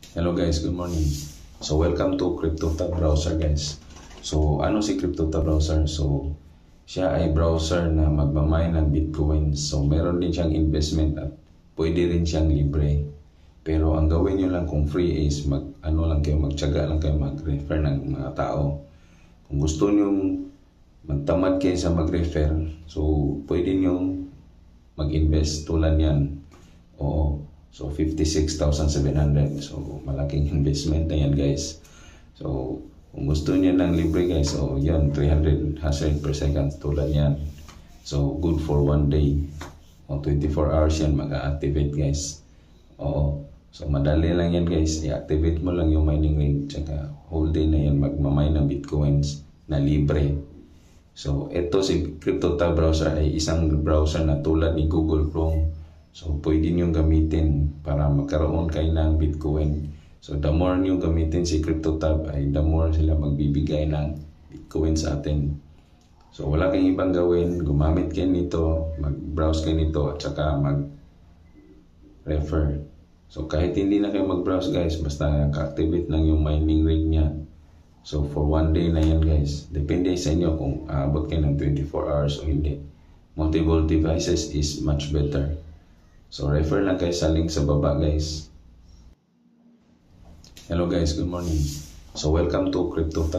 Hello guys, good morning. So welcome to CryptoTab browser guys. So ano si CryptoTab browser? So siya ay browser na magmamay ng Bitcoin. So meron din siyang investment at pwede rin siyang libre. Pero ang gawin nyo lang kung free is mag ano lang kayo magtiyaga lang kayo mag-refer ng mga tao. Kung gusto nyo magtamad kayo sa mag-refer, so pwede nyo mag-invest tulad yan. Oo. So, 56,700. So, malaking investment na yan, guys. So, kung gusto niyo ng libre, guys, so, yan, 300 hash rate per second. Tulad yan. So, good for one day. O, 24 hours yan, mag-activate, guys. Oo. So, madali lang yan, guys. I-activate mo lang yung mining rig. Tsaka, whole day na yan, magmamay ng bitcoins na libre. So, ito si CryptoTab browser ay isang browser na tulad ni Google Chrome. So, pwede nyo gamitin para magkaroon kayo ng Bitcoin. So, the more nyo gamitin si CryptoTab ay the more sila magbibigay ng Bitcoin sa atin. So, wala kayong ibang gawin. Gumamit kayo nito, mag-browse kayo nito, at saka mag-refer. So, kahit hindi na kayo mag-browse guys, basta ka-activate lang yung mining rig niya. So, for one day na yan guys. Depende sa inyo kung aabot kayo ng 24 hours o hindi. Multiple devices is much better. So, refer lang kayo sa link sa baba guys. Hello guys, good morning. So, welcome to CryptoTab.